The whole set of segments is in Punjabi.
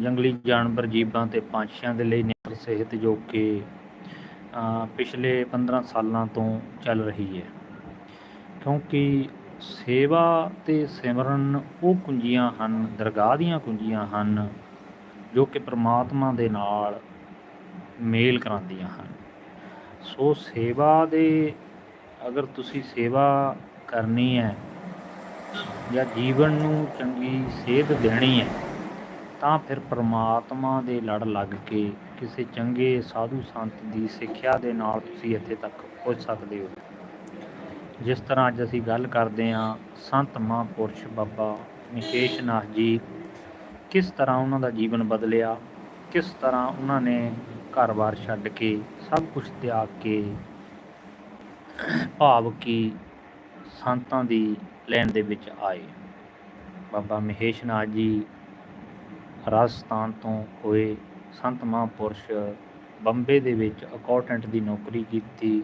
ਜੰਗਲੀ ਜਾਨਵਰ ਜੀਵਾਂ ਤੇ ਪੰਛੀਆਂ ਦੇ ਲਈ ਨਿਰ ਸਿਹਤ ਜੋ ਕਿ ਪਿਛਲੇ 15 ਸਾਲਾਂ ਤੋਂ ਚੱਲ ਰਹੀ ਹੈ। ਕਿਉਂਕਿ ਸੇਵਾ ਤੇ ਸਿਮਰਨ ਉਹ ਕੁੰਜੀਆਂ ਹਨ, ਦਰਗਾਹ ਦੀਆਂ ਕੁੰਜੀਆਂ ਹਨ, ਜੋ ਕਿ ਪ੍ਰਮਾਤਮਾ ਦੇ ਨਾਲ ਮੇਲ ਕਰਾਉਂਦੀਆਂ ਹਨ। ਸੋ ਸੇਵਾ ਦੇ, ਅਗਰ ਤੁਸੀਂ ਸੇਵਾ ਕਰਨੀ ਹੈ ਜਾਂ ਜੀਵਨ ਨੂੰ ਚੰਗੀ ਸੇਧ ਦੇਣੀ ਹੈ ਤਾਂ ਫਿਰ ਪਰਮਾਤਮਾ ਦੇ ਲੜ ਲੱਗ ਕੇ ਕਿਸੇ ਚੰਗੇ ਸਾਧੂ ਸੰਤ ਦੀ ਸਿੱਖਿਆ ਦੇ ਨਾਲ ਤੁਸੀਂ ਇੱਥੇ ਤੱਕ ਪਹੁੰਚ ਸਕਦੇ ਹੋ। ਜਿਸ ਤਰ੍ਹਾਂ ਅੱਜ ਅਸੀਂ ਗੱਲ ਕਰਦੇ ਹਾਂ, ਸੰਤ ਮਹਾਂਪੁਰਸ਼ ਬਾਬਾ ਨਿਕੇਸ਼ ਨਾਥ ਜੀ ਕਿਸ ਤਰ੍ਹਾਂ ਉਹਨਾਂ ਦਾ ਜੀਵਨ ਬਦਲਿਆ, ਕਿਸ ਤਰ੍ਹਾਂ ਉਹਨਾਂ ਨੇ ਘਰ-ਬਾਰ ਛੱਡ ਕੇ ਸਭ ਕੁਝ ਤਿਆਗ ਕੇ ਭਾਵ ਕਿ ਸੰਤਾਂ ਦੀ ਲੈਣ ਦੇ ਵਿੱਚ ਆਏ। ਬਾਬਾ ਮਹੇਸ਼ ਨਾਥ ਜੀ ਰਾਜਸਥਾਨ ਤੋਂ ਹੋਏ ਸੰਤ ਮਹਾਂਪੁਰਸ਼ ਬੰਬੇ ਦੇ ਵਿੱਚ ਅਕਾਊਂਟੈਂਟ ਦੀ ਨੌਕਰੀ ਕੀਤੀ,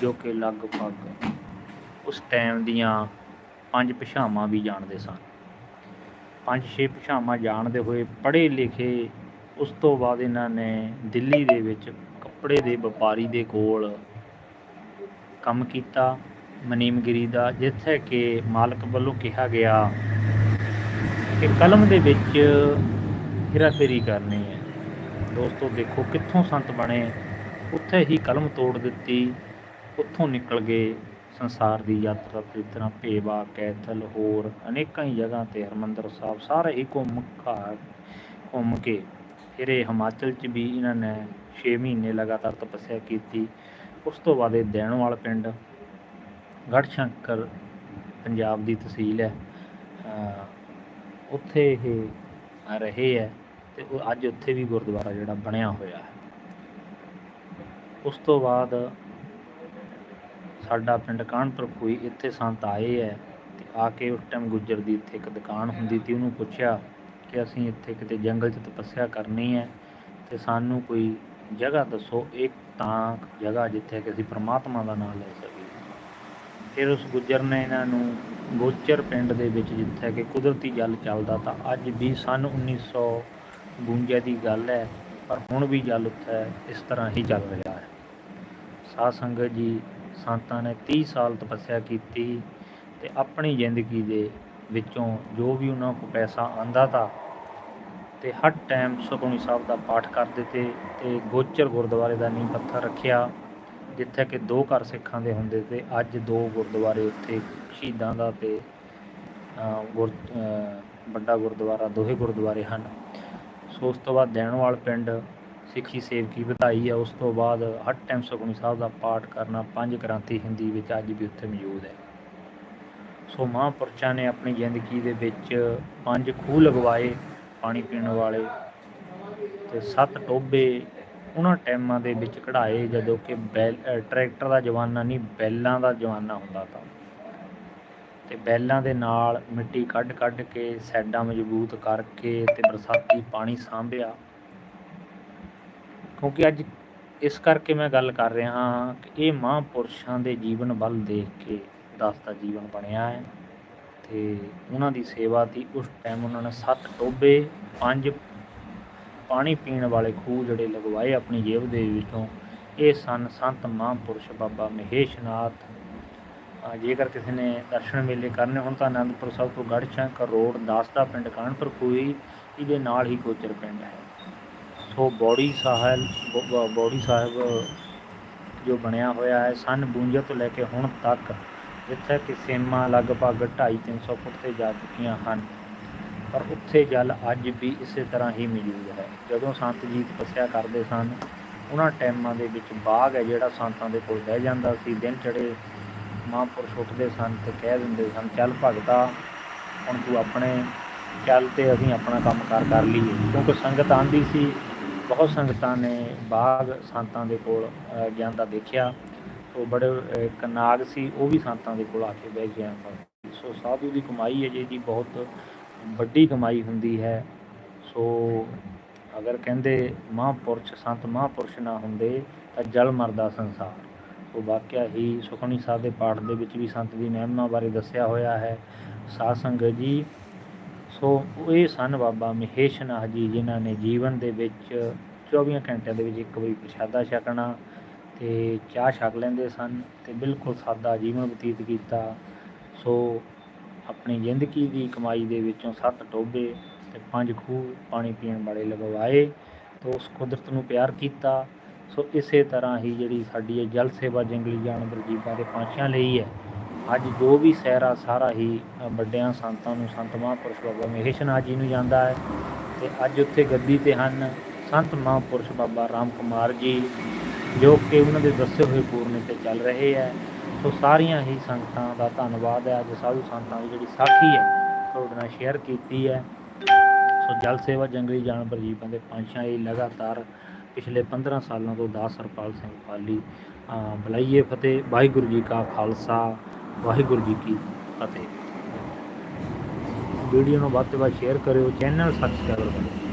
ਜੋ ਕਿ ਲਗਭਗ ਉਸ ਟਾਈਮ ਦੀਆਂ ਪੰਜ ਭਾਸ਼ਾਵਾਂ ਵੀ ਜਾਣਦੇ ਸਨ। ਪੰਜ ਛੇ ਭਾਸ਼ਾਵਾਂ ਜਾਣਦੇ ਹੋਏ ਪੜ੍ਹੇ ਲਿਖੇ ਉਸ ਤੋਂ ਬਾਅਦ ਇਹਨਾਂ ਨੇ ਦਿੱਲੀ ਦੇ ਵਿੱਚ ਕੱਪੜੇ ਦੇ ਵਪਾਰੀ ਦੇ ਕੋਲ ਕੰਮ ਕੀਤਾ, ਮਨੀਮਗਿਰੀ ਦਾ, ਜਿੱਥੇ ਕਿ ਮਾਲਕ ਵੱਲੋਂ ਕਿਹਾ ਗਿਆ ਕਿ ਕਲਮ ਦੇ ਵਿੱਚ ਹੇਰਾਫੇਰੀ ਕਰਨੀ ਹੈ। ਦੋਸਤੋ, ਦੇਖੋ ਕਿੱਥੋਂ ਸੰਤ ਬਣੇ, ਉੱਥੇ ਹੀ ਕਲਮ ਤੋੜ ਦਿੱਤੀ, ਉੱਥੋਂ ਨਿਕਲ ਗਏ। ਸੰਸਾਰ ਦੀ ਯਾਤਰਾ ਤੇ ਤਰ੍ਹਾਂ ਭੇਵਾ ਕੈਥਲ, ਹੋਰ ਅਨੇਕਾਂ ਹੀ ਜਗ੍ਹਾ ਤੇ ਹਰਮੰਦਰ ਸਾਹਿਬ ਸਾਰੇ ਹੀ ਘੁੰਮ ਘਾਰ ਘੁੰਮ ਕੇ ਫਿਰ। ਇਹ ਹਿਮਾਚਲ 'ਚ ਵੀ ਇਹਨਾਂ ਨੇ 6 ਮਹੀਨੇ ਲਗਾਤਾਰ ਤਪੱਸਿਆ ਕੀਤੀ। ਉਸ ਤੋਂ ਬਾਅਦ ਇਹ ਦੇਣਵਾਲ ਪਿੰਡ, ਗੜਸ਼ੰਕਰ, ਪੰਜਾਬ ਦੀ ਤਹਿਸੀਲ ਹੈ। ਉੱਥੇ ਇਹ ਰਹੇ ਹੈ। ਤੇ ਉਹ ਅੱਜ ਉੱਥੇ ਵੀ ਗੁਰਦੁਆਰਾ ਜਿਹੜਾ ਬਣਿਆ ਹੋਇਆ ਹੈ। ਉਸ ਤੋਂ ਬਾਅਦ ਸਾਡਾ ਪਿੰਡ ਕਾਨਪੁਰ ਖੂਈ ਇੱਥੇ ਸੰਤ ਆਏ ਹੈ ਤੇ ਆ ਕੇ ਉਸ ਟਾਈਮ ਗੁੱਜਰ ਦੀ ਇੱਥੇ ਇੱਕ ਦੁਕਾਨ ਹੁੰਦੀ ਸੀ, ਉਹਨੂੰ ਪੁੱਛਿਆ ਕਿ ਅਸੀਂ ਇੱਥੇ ਕਿਤੇ ਜੰਗਲ 'ਚ ਤਪੱਸਿਆ ਕਰਨੀ ਹੈ ਤੇ ਸਾਨੂੰ ਕੋਈ ਜਗ੍ਹਾ ਦੱਸੋ, ਇੱਕ ਤਾਂ ਜਗ੍ਹਾ ਜਿੱਥੇ ਕਿ ਅਸੀਂ ਪ੍ਰਮਾਤਮਾ ਦਾ ਨਾਮ ਲੈ ਸਕੀਏ। ਫਿਰ ਉਸ ਗੁੱਜਰ ਨੇ ਇਹਨਾਂ ਨੂੰ ਗੋਚਰ ਪਿੰਡ ਦੇ ਵਿੱਚ ਜਿੱਥੇ ਕਿ ਕੁਦਰਤੀ ਜਲ ਚੱਲਦਾ ਤਾਂ ਅੱਜ ਵੀ ਸਨ 1952 ਦੀ ਗੱਲ ਹੈ, ਪਰ ਹੁਣ ਵੀ ਜਲ ਉੱਥੇ ਇਸ ਤਰ੍ਹਾਂ ਹੀ ਚੱਲ ਰਿਹਾ ਹੈ। ਸਾਧ ਸੰਗਤ ਜੀ, ਸੰਤਾਂ ਨੇ 30 ਸਾਲ ਤਪੱਸਿਆ ਕੀਤੀ ਤੇ ਆਪਣੀ ਜ਼ਿੰਦਗੀ ਦੇ ਵਿੱਚੋਂ ਜੋ ਵੀ ਉਹਨਾਂ ਕੋਲ ਪੈਸਾ ਆਂਦਾ ਤਾ ਤੇ ਹਰ ਟਾਈਮ ਸੁਖਮਨੀ ਸਾਹਿਬ ਦਾ ਪਾਠ ਕਰਦੇ ਤੇ ਤੇ ਗੋਚਰ ਗੁਰਦੁਆਰੇ ਦਾ ਨੀਂਹ ਪੱਥਰ ਰੱਖਿਆ, ਜਿੱਥੇ ਕਿ ਦੋ ਘਰ ਸਿੱਖਾਂ ਦੇ ਹੁੰਦੇ ਤੇ ਅੱਜ ਦੋ ਗੁਰਦੁਆਰੇ ਉੱਥੇ ਸ਼ਹੀਦਾਂ ਦਾ ਤੇ ਗੁਰ ਵੱਡਾ ਗੁਰਦੁਆਰਾ ਦੋਹੇ ਗੁਰਦੁਆਰੇ ਹਨ। ਉਸ ਤੋਂ ਬਾਅਦ ਦੇਣਵਾਲ ਪਿੰਡ ਸਿੱਖੀ ਸੇਵਕੀ ਵਧਾਈ ਹੈ ਉਸ ਤੋਂ ਬਾਅਦ ਹਰ ਟਾਈਮ ਸੁਖਮਨੀ ਸਾਹਿਬ ਦਾ ਪਾਠ ਕਰਨਾ ਪੰਜ ਕ੍ਰਾਂਤੀ ਹਿੰਦੀ ਵਿੱਚ ਅੱਜ ਵੀ ਉੱਥੇ ਮੌਜੂਦ ਹੈ। ਸੋ ਮਹਾਂਪੁਰਸ਼ਾਂ ਨੇ ਆਪਣੀ ਜ਼ਿੰਦਗੀ ਦੇ ਵਿੱਚ ਪੰਜ ਖੂਹ ਲਗਵਾਏ ਪਾਣੀ ਪੀਣ ਵਾਲੇ ਤੇ ਸੱਤ ਟੋਬੇ ਉਹਨਾਂ ਟਾਈਮਾਂ ਦੇ ਵਿੱਚ ਕਢਾਏ ਜਦੋਂ ਕਿ ਬੈਲ ਟਰੈਕਟਰ ਦਾ ਜਮਾਨਾ ਨਹੀਂ, ਬੈਲਾਂ ਦਾ ਜਮਾਨਾ ਹੁੰਦਾ ਤਾਂ। ਤੇ ਬੈਲਾਂ ਦੇ ਨਾਲ ਮਿੱਟੀ ਕੱਢ ਕੱਢ ਕੇ ਸੈਡਾਂ ਮਜ਼ਬੂਤ ਕਰਕੇ ਤੇ ਬਰਸਾਤੀ ਪਾਣੀ ਸਾਂਭਿਆ। ਕਿਉਂਕਿ ਅੱਜ ਇਸ ਕਰਕੇ ਮੈਂ ਗੱਲ ਕਰ ਰਿਹਾ ਹਾਂ ਕਿ ਇਹ ਮਹਾਂਪੁਰਸ਼ਾਂ ਦੇ ਜੀਵਨ ਵੱਲ ਦੇਖ ਕੇ ਦਸ ਦਾ ਜੀਵਨ ਬਣਿਆ ਹੈ ਤੇ ਉਹਨਾਂ ਦੀ ਸੇਵਾ ਦੀ ਉਸ ਟਾਈਮ ਉਹਨਾਂ ਨੇ ਸੱਤ ਟੋਬੇ ਪੰਜ ਪਾਣੀ ਪੀਣ ਵਾਲੇ ਖੂਹ ਜਿਹੜੇ ਲਗਵਾਏ ਆਪਣੀ ਜੇਬ ਦੇ ਵਿੱਚੋਂ ਇਹ ਸਨ ਸੰਤ ਮਹਾਂਪੁਰਸ਼ ਬਾਬਾ ਮਹੇਸ਼ਨਾਥ ਅ, ਜੇਕਰ ਕਿਸੇ ਨੇ ਦਰਸ਼ਨ ਮੇਲੇ ਕਰਨੇ ਹੋਣ ਤਾਂ ਅਨੰਦਪੁਰ ਸਾਹਿਬ ਤੋਂ ਗੜਸ਼ੰਕਰ ਰੋਡ ਦਾਸ ਦਾ ਪਿੰਡ ਕਾਨਪੁਰ ਖੂਹੀ ਇਹਦੇ ਨਾਲ ਹੀ ਗੋਚਰ ਪਿੰਡ ਹੈ। ਸੋ ਬੌੜੀ ਸਾਹਿਬ ਬ- ਬੌੜੀ ਸਾਹਿਬ ਜੋ ਬਣਿਆ ਹੋਇਆ ਹੈ, ਸਨ 52 ਤੋਂ ਲੈ ਕੇ ਹੁਣ ਤੱਕ ਜਿੱਥੇ ਕਿ ਸੀਮਾ ਲਗਭਗ 2.5 300 ਫੁੱਟ ਤੇ ਜਾ ਚੁੱਕੀਆਂ ਹਨ, ਪਰ ਉੱਥੇ ਜਲ ਅੱਜ ਵੀ ਇਸੇ ਤਰ੍ਹਾਂ ਹੀ ਮੌਜੂਦ ਹੈ। ਜਦੋਂ ਸੰਤ ਜੀ ਤਪੱਸਿਆ ਕਰਦੇ ਸਨ, ਉਹਨਾਂ ਟਾਈਮਾਂ ਦੇ ਵਿੱਚ ਬਾਗ ਹੈ ਜਿਹੜਾ ਸੰਤਾਂ ਦੇ ਕੋਲ ਰਹਿ ਜਾਂਦਾ ਸੀ, ਦਿਨ ਚੜੇ ਮਹਾਂਪੁਰਸ਼ ਉੱਠਦੇ ਸਨ ਤੇ ਕਹਿ ਦਿੰਦੇ ਸਨ ਚੱਲ ਭਗਤਾ ਹੁਣ ਤੂੰ ਆਪਣੇ ਚੱਲ ਤੇ ਅਸੀਂ ਆਪਣਾ ਕੰਮ ਕਾਰ ਕਰ ਲਈਏ। ਕਿਉਂਕਿ ਸੰਗਤ ਆਂਦੀ ਸੀ ਬਹੁਤ ਸੰਗਤਾਂ ਨੇ ਬਾਗ ਸੰਤਾਂ ਦੇ ਕੋਲ ਜਾਂਦਾ ਦੇਖਿਆ। ਉਹ ਬੜੇ ਅ, ਨਾਗ ਸੀ ਉਹ ਵੀ ਸੰਤਾਂ ਦੇ ਕੋਲ ਆ ਕੇ ਬਹਿ ਗਿਆ ਸੋ ਸਾਧੂ ਦੀ ਕਮਾਈ ਹੈ ਜਿਹਦੀ ਬਹੁਤ ਵੱਡੀ ਕਮਾਈ ਹੁੰਦੀ ਹੈ। ਸੋ ਅਗਰ ਕਹਿੰਦੇ ਮਹਾਂਪੁਰਸ਼ ਸੰਤ ਮਹਾਂਪੁਰਸ਼ ਨਾ ਹੁੰਦੇ ਤਾਂ ਜਲ ਮਰਦਾ ਸੰਸਾਰ। ਉਹ ਵਾਕਿਆ ਹੀ ਸੁਖਮਨੀ ਸਾਹਿਬ ਦੇ ਪਾਠ ਦੇ ਵਿੱਚ ਵੀ ਸੰਤ ਦੀ ਮਹਿਮਾ ਬਾਰੇ ਦੱਸਿਆ ਹੋਇਆ ਹੈ। ਸਾਧ ਸੰਗਤ ਜੀ, ਸੋ ਇਹ ਸਨ ਬਾਬਾ ਮਹੇਸ਼ ਨਾਥ ਜੀ, ਜਿਨ੍ਹਾਂ ਨੇ ਜੀਵਨ ਦੇ ਵਿੱਚ 24 ਘੰਟਿਆਂ ਦੇ ਵਿੱਚ ਇੱਕ ਵਾਰੀ ਪ੍ਰਸ਼ਾਦਾ ਛਕਣਾ ਤੇ ਚਾਹ ਛਕ ਲੈਂਦੇ ਸਨ ਤੇ ਬਿਲਕੁਲ ਸਾਦਾ ਜੀਵਨ ਬਤੀਤ ਕੀਤਾ। ਸੋ ਆਪਣੀ ਜ਼ਿੰਦਗੀ ਦੀ ਕਮਾਈ ਦੇ ਵਿੱਚੋਂ ਸੱਤ ਟੋਬੇ ਤੇ ਪੰਜ ਖੂਹ ਪਾਣੀ ਪੀਣ ਵਾਲੇ ਲਗਵਾਏ ਤੇ ਉਸ ਕੁਦਰਤ ਨੂੰ ਪਿਆਰ ਕੀਤਾ। ਸੋ ਇਸੇ ਤਰ੍ਹਾਂ ਹੀ ਜਿਹੜੀ ਸਾਡੀ ਇਹ ਜਲ ਸੇਵਾ ਜੰਗਲੀ ਜਾਨਵਰ ਜੀਵਾਂ ਦੇ ਪੰਛੀਆਂ ਲਈ ਹੈ। ਅੱਜ ਜੋ ਵੀ ਸਹਿਰਾ ਸਾਰਾ ਹੀ ਵੱਡਿਆਂ ਸੰਤਾਂ ਨੂੰ, ਸੰਤ ਮਹਾਂਪੁਰਸ਼ ਬਾਬਾ ਮਹੇਸ਼ ਨਾਥ ਜੀ ਨੂੰ ਜਾਂਦਾ ਹੈ। ਤੇ ਅੱਜ ਉੱਥੇ ਗੱਦੀ ਤੇ ਹਨ ਸੰਤ ਮਹਾਂਪੁਰਸ਼ ਬਾਬਾ ਰਾਮ ਕੁਮਾਰ ਜੀ, ਜੋ ਕਿ ਉਹਨਾਂ ਦੇ ਦੱਸੇ ਹੋਏ ਪੂਰਨੇ ਤੇ ਚੱਲ ਰਹੇ ਹੈ। ਸੋ ਸਾਰੀਆਂ ਹੀ ਸੰਗਤਾਂ ਦਾ ਧੰਨਵਾਦ ਹੈ। ਅੱਜ ਸਾਧੂ ਸੰਤਾਂ ਦੀ ਜਿਹੜੀ ਸਾਖੀ ਹੈ, ਤੁਹਾਡੇ ਨਾਲ ਸ਼ੇਅਰ ਕੀਤੀ ਹੈ। ਸੋ ਜਲ ਸੇਵਾ ਜੰਗਲੀ ਜਾਨਵਰ ਜੀਵਾਂ ਦੇ ਪੰਛੀਆਂ ਲਈ ਲਗਾਤਾਰ ਪਿਛਲੇ 15 ਸਾਲਾਂ ਤੋਂ ਦਾਸ ਸਰਪਾਲ ਸਿੰਘ ਪਾਲੀ ਅ, ਫਤਿਹ ਵਾਹਿਗੁਰੂ ਜੀ ਕਾ ਖਾਲਸਾ ਵਾਹਿਗੁਰੂ ਜੀ ਕੀ ਫਤਿਹ। ਵੀਡੀਓ ਨੂੰ ਵੱਧ ਤੋਂ ਵੱਧ ਸ਼ੇਅਰ ਕਰਿਓ ਚੈਨਲ ਸਬਸਕ੍ਰਾਈਬ ਕਰੋ।